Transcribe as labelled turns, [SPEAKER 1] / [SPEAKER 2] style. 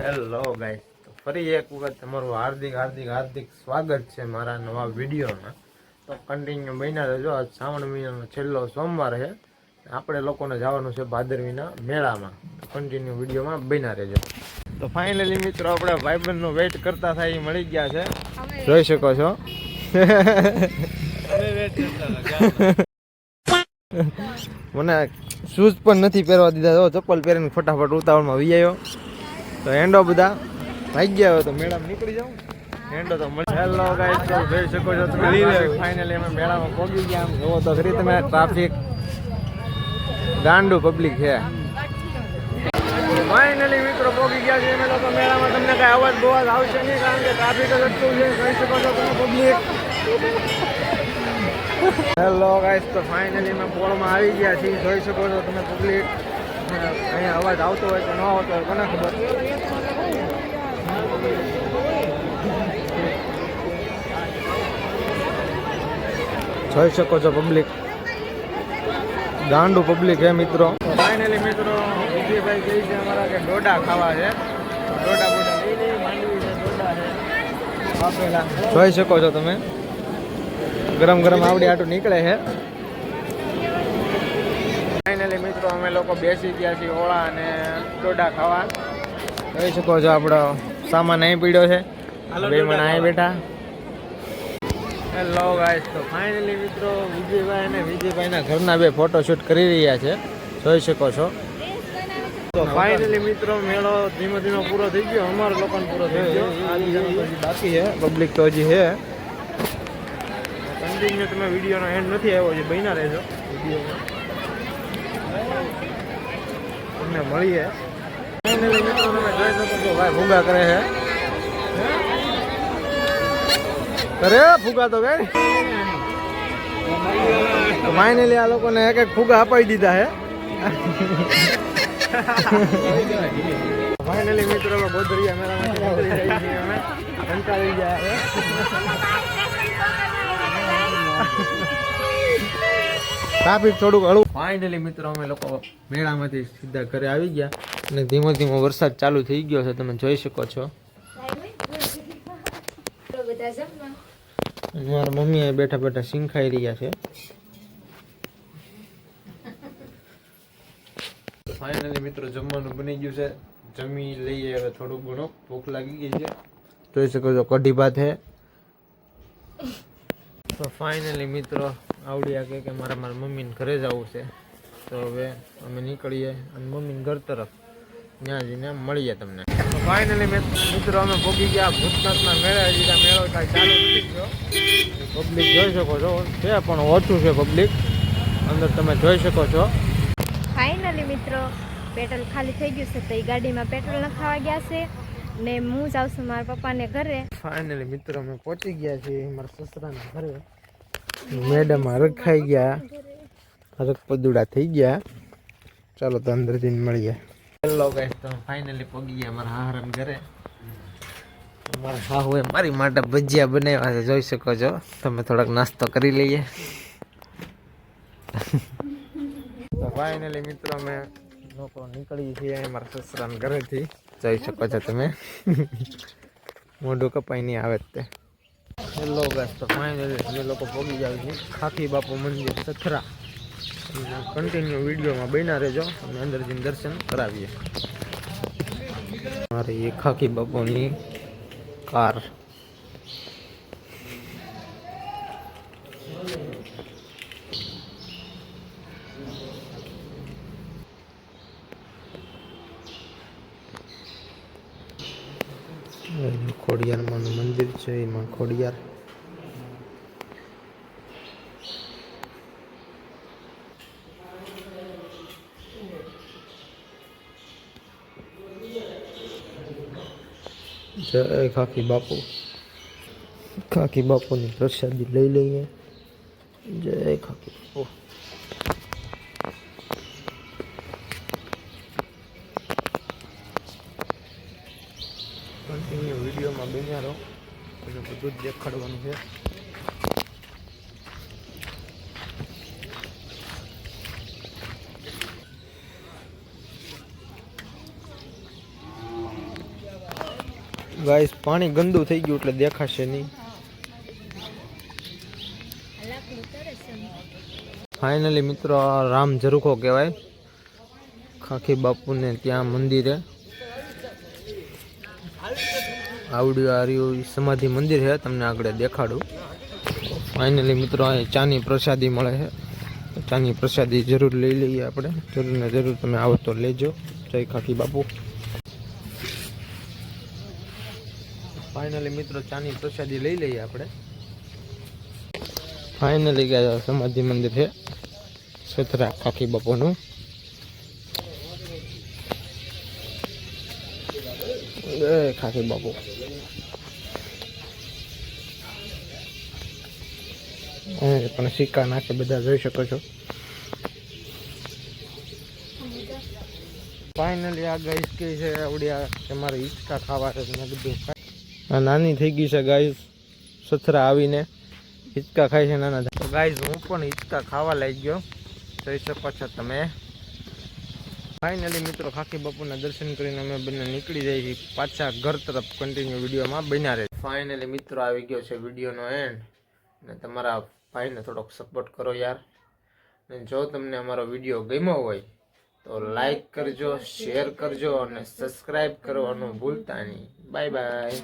[SPEAKER 1] Hello guys તો ફરી એક વખત તમારું હાર્દિક હાર્દિક હાર્દિક સ્વાગત છે મારા નવા વિડીયોમાં. તો કન્ટિન્યુ મહિના રહેજો. આજ શ્રાવણ મહિનાનો છેલ્લો સોમવાર છે. આપણે લોકોને જવાનું છે ભાદરવીના મેળામાં. કન્ટિન્યુ વિડીયોમાં બન્યા રહેજો. તો ફાઇનલી મિત્રો આપણે ભાઈબંધનો વેઇટ કરતા થાય એ મળી ગયા છે. જોઈ શકો છો. મને શૂઝ પણ નથી પહેરવા દીધા. ચપ્પલ પહેરીને ફટાફટ ઉતાવળમાં વી આવ્યો. તો હેન્ડો બધા. ભાઈ ગયા હોય તો મેળામાં નીકળી જાઉં હેન્ડો તો મળી હેલો ગાઈસ તો જોઈ શકો છો તમે. ફાઇનલી અમે મેળામાં પહોંચી ગયા આમ જોવો તો ખરી તમે ટ્રાફિક ગાંડુ પબ્લિક છે. ફાઇનલી મિત્રો પહોંચી ગયા છે અમે તો. મેળામાં તમને કાંઈ અવાજ બોવાજ આવશે નહીં કારણ કે ટ્રાફિક જ છે. જોઈ શકો છો તમે પબ્લિક હેલો ગાઈસ તો ફાઇનલી અમે પોળમાં આવી ગયા છીએ. જોઈ શકો છો તમે પબ્લિક અહીંયા અવાજ આવતો હોય કે ન આવતો હોય કોને ખબર? જોઈ શકો છો પબ્લિક ગાંડું પબ્લિક હે મિત્રો. ફાઇનલી મિત્રો વિજયભાઈ કહે છે અમારા કે ડોડા ખાવા છે. ડોડા બોડા લઈ લઈએ માંડવી છે ડોડા છે. જોઈ શકો છો તમે. ગરમ ગરમ આવડી આટું નીકળે છે. મિત્રો અમે લોકો બેસી ગયા છીએ ઓળા અને ડોડા ખાવા. જોઈ શકો છો આપણો સામાન અહીં પીડ્યો છે. બે મણ અહીં બેઠા. હેલો ગાઈસ તો ફાઇનલી મિત્રો વિજયભાઈ અને વિજયભાઈના ઘરના બે ફોટોશૂટ કરી રહ્યા છે. જોઈ શકો છો. તો ફાઇનલી મિત્રો મેળો ધીમે ધીમે પૂરો થઈ ગયો. અમારો લોકોને પૂરો થઈ ગયો. હજી બાકી છે. પબ્લિક તો હજી છે. કન્ટિન્યુ તમે વિડીયોનો એન્ડ નથી આવ્યો છે બન્યા રહેજો. વિડીયોમાં તમને મળીએ. મિત્રો ભાઈ ભૂગા કરે છે. અરે ફુગા તો કઈ ફાઇનલી આ લોકોને એક એક ફુગા અપાઈ દીધા હે ફાઇનલી મિત્રો બોધરિયા અમે. કંટાળી ગયા ટ્રાફિક થોડુંક હળવું. ફાઇનલી મિત્રો અમે લોકો મેળામાંથી સીધા ઘરે આવી ગયા. અને ધીમો ધીમો વરસાદ ચાલુ થઈ ગયો છે તમે જોઈ શકો છો. મારા મમ્મી બેઠા બેઠા શીંખાઈ રહ્યા છે. ફાઇનલી મિત્રો જમવાનું બની ગયું છે. જમી લઈએ હવે થોડું ઘણું. ભૂખ લાગી ગઈ છે. જોઈ શકો છો કઢી ભાત છે. તો ફાઇનલી મિત્રો આવડિયા કે કે મારે મારા મમ્મીને ઘરે જવું છે. તો હવે અમે નીકળીએ અને મમ્મીને ઘર તરફ. ત્યાં જઈને મળીએ તમને. ફાઇનલી મિત્રો અમે ભોગી ગયા ભૂતનાથના મેળા હજી મેળો થાય. ચાલુ પબ્લિક જોઈ શકો છો. છે પણ ઓછું છે પબ્લિક અંદર તમે જોઈ શકો છો.
[SPEAKER 2] ફાઇનલી મિત્રો પેટ્રોલ ખાલી થઈ ગયું છે તો એ ગાડીમાં પેટ્રોલ નખાવા ગયા છે. ને હું જાઉં છું મારા પપ્પાને ઘરે.
[SPEAKER 1] ફાઇનલી મિત્રો અમે પહોંચી ગયા છીએ મારા સસરાના ઘરે. મેડમ રખાઈ ગયા. હરક પદુડા થઈ ગયા. ચાલો તો અંદર જઈને મળીએ. હેલો ગાઈસ તો ફાઇનલી પહોંચી ગયા મારા હારમ ઘરે. મારા હાહુએ મારી માટે ભજીયા બનાવ્યા છે, જોઈ શકો છો. તમે થોડાક નાસ્તો કરી લઈએ. તો ફાઇનલી મિત્રો, અમે લોકો નીકળી છીએ મારા સસરાના ઘરેથી. જોઈ શકો છો તમે. મોઢું કપાઈ નહીં આવે તે. હેલો ગાઈસ તો ફાઇનલી અમે લોકો પહોંચી જાય છે ખાખી બાપુ મંદિર સથરા. કન્ટિન્યુ વિડીયોમાં બન્યા રહેજો અને અંદર જઈને દર્શન કરાવીએ. મારે એ ખાખી બાપુની કાર. ખોડિયારમાંનું મંદિર છે, એમાં ખોડિયાર. જય ખાકી બાપુ. ખાકી બાપુની પ્રસાદી લઈ લઈએ. જય ખાકી બાપુ. કન્ટિન્યુ વિડીયોમાં બન્યા રહો એટલે બધું જ દેખાડવાનું છે. ગાઈસ પાણી ગંદુ થઈ ગયું એટલે દેખાશે નહીં. ફાઇનલી મિત્રો રામ ઝરૂખો કહેવાય. ખાખી બાપુને ત્યાં મંદિરે. આવડ્યું આર્યું સમાધિ મંદિર છે, તમને આગળ દેખાડું. ફાઇનલી મિત્રો અહીં ચાની પ્રસાદી મળે છે. ચાની પ્રસાદી જરૂર લઈ લઈએ આપણે. જરૂર ને જરૂર તમે આવો તો લેજો. જય ખાખી બાપુ. ફાઇનલી મિત્રો, ચાની પ્રસાદી લઈ લઈએ આપણે. ફાઇનલી ગયા સમાધિ મંદિર છે. સથરા ખાખી બાપુનું. જય ખાખી બાપુ પણ સિક્કા નાખે બધા જોઈ શકો છો ફાઇનલી આ ગાઈસ કે છે આવડ્યા કે તમારે હિંચકા ખાવા છે મેં. આ નાની થઈ ગઈ છે ગાઈસ સથરા આવીને હિંચકા ખાય છે નાના ગાઈસ હું પણ હિચકા ખાવા લાગી ગયો જોઈ શકો છો તમે ફાઇનલી મિત્રો ખાખી બાપુના દર્શન કરીને અમે બંને નીકળી જઈએ છીએ પાછા ઘર તરફ કન્ટિન્યુ વિડીયોમાં બન્યા રહે. ફાઇનલી મિત્રો, આવી ગયો છે વિડીયોનો એન્ડ ને તમારા ભાઈને થોડોક સપોર્ટ કરો યાર. ને જો તમને અમારો વીડિયો ગમ્યો હોય, તો લાઈક કરજો શેર કરજો અને સબસ્ક્રાઈબ કરવાનું ભૂલતા નહીં. Bye bye